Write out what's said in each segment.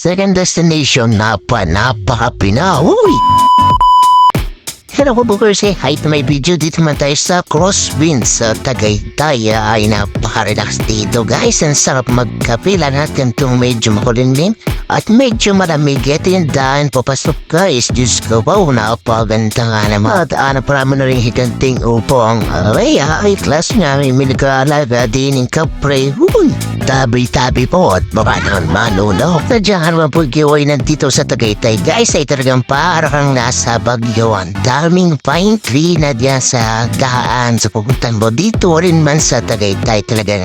second destination, napa, napaka-pina. Uy! Hello po Bookers, eh. Hi to my video. Dito man tayo sa Crosswinds sa Tagaytay. Ay napaka-relax dito guys. Ang sarap magkape. Natin itong medyo makulimlim. At medyo malamig. Ito yung daan papasok guys. Diyos ko po, napaganda nga naman. At ano parami na rin higanting upo ang aray. Ay, class nga. May miligalaga din ng kapre. Uy! Tabi-tabi po at baka naman manuno. Sadyahan mo po giway nandito sa Tagaytay. Guys, ay talagang parang nasa Baguio. Ang daming pine tree na diyan sa daan sa pupuntan mo. Dito rin man sa Tagaytay talaga.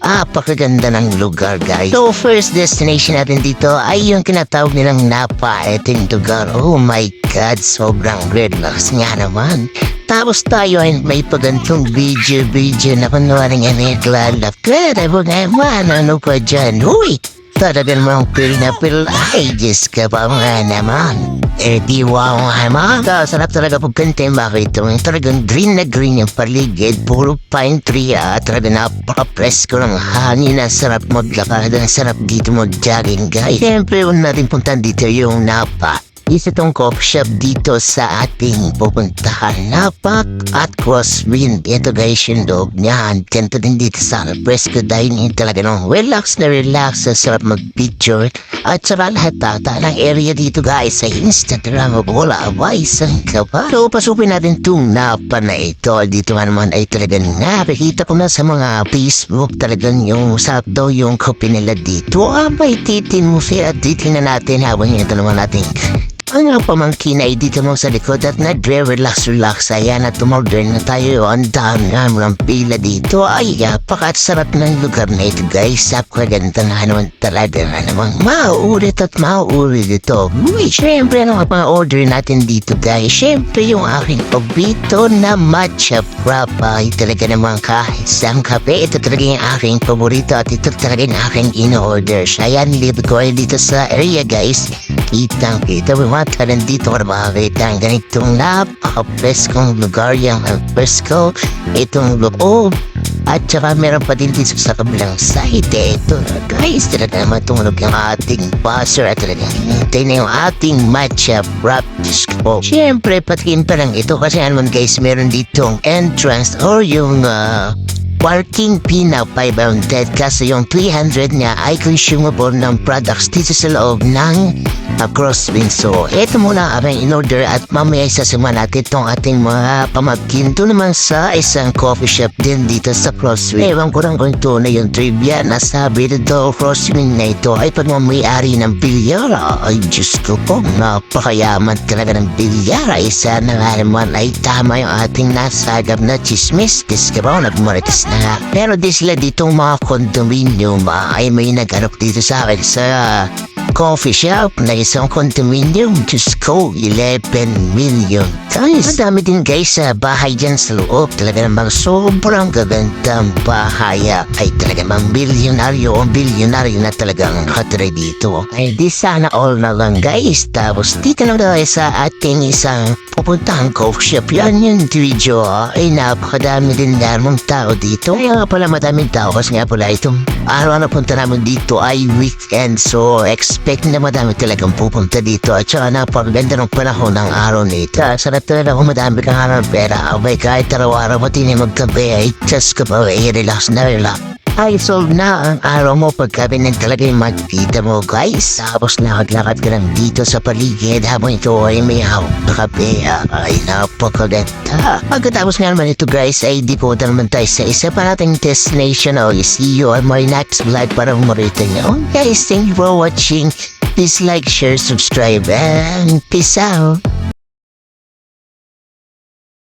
Apakaganda ng lugar, guys. So, first destination natin dito ay yung kinatawag nilang Napa. Eting lugar. Oh my God, sobrang relax nga naman. Tapos tayo ay may pagantong video-video na panwaring ano naglalap. Pero mo naman, ano pa dyan? Uy! Talagang mga pil na pil. Ay, Diyos ka pa nga naman. Eh, di wow nga naman. Sarap talaga pagkante makita mo. Talagang green na green yung paligid. Puro pine tree ah. Talagang napaka-presko ng hangin. Ang sarap maglakad. Ang sarap dito mag-jogging, guys. Siyempre, una natin puntan dito yung Napa. Isa tong coffee shop dito sa ating pupuntahan. Napak at Crosswind. Ito guys yung loob niyan. Ganito din dito sa Fresco Dining. Talaga nung relax na relax. Sa sarap mag-picture. At saka lahat tata ng area dito guys sa Instagram. Wala abay isang ka pa. So pasupin natin itong napa na ito. Dito nga naman ay talagang nakikita ko na sa mga Facebook talagang yung sakto yung copy nila dito. Abay titin mo siya at titin na natin habang ito naman natin ang nga pamangkin ay dito mo sa likod at nagre-relax-relax. Ayan at tumorder na tayo. Ang dami nga ng pila dito. Ay, apakat sarap ng lugar na ito guys. Apakaganda nga naman talaga nga naman. Mauulit at mauulit ito. Uy, syempre ano ang mga order natin dito guys. Syempre yung aking paborito na matcha frap. Ay, talaga naman kahit isang kape. Ito talaga yung aking paborito at ito talaga yung aking in-order. Ayan, libre ko dito sa area guys. Kitang kita mo mga talan dito para makakita ang ganitong napaka-preskong lugar yung presko. Itong loob. At saka meron pa din dito sa kabilang side. eh. Ito guys, talaga naman tumunog yung ating buzzer at talaga hintay na yung ating matcha wrap disco. Siyempre, patikin pa lang ito kasi naman guys, meron ditong entrance or yung uh, parking fee na 500 kasi yung 300 niya ay consumable ng products dito sa loob ng uh, Crosswind. So, ito muna ang in-order at mamaya isasama natin itong ating mga pamagkin. Ito naman sa isang coffee shop din dito sa Crosswind. Ewan ko lang kung ito na yung trivia na sabi dito Crosswind na ito ay pagmamayari ng bilyara. Ay, Diyos ko po, napakayaman talaga ng bilyara. Isa na nga naman ay tama yung ating nasagap na chismis. Diskabaw, nagmarites nga. Pero di sila ditong mga condominium ah, ay may nag-arap dito sa akin sa coffee shop na isang condominium. Diyos ko, 11 million. Guys, madami din guys sa bahay dyan sa loob. Talaga namang sobrang gagandang bahay. ah. Ay talaga namang bilyonaryo o bilyonaryo na talagang katry dito. Ay di sana all na lang guys. Tapos dito na tayo sa ating isang pupuntahang coffee shop. Yan yung video. Ay napakadami din namang tao dito. Kaya pala madaming tao kasi nga pala itong araw na punta namin dito ay weekend. So expect na madami talagang pupunta dito. At saka napakaganda ng panahon ng araw nito. Sarap talaga kung madami kang araw ng pera. Abay kahit araw-araw mo tini magkape ay just ka pa ay relax na relax. Ay, solve na ang araw mo pagka binag talaga yung magkita mo, guys. Tapos lakad-lakad ka lang dito sa paligid habang ito ay may hawak na kape. Ay, napakaganda. Pagkatapos nga naman ito, guys, ay di po naman tayo sa isa pa nating destination. Oh, see you on my next vlog para marita nyo. Guys, thank you for watching. Please like, share, subscribe, and peace out.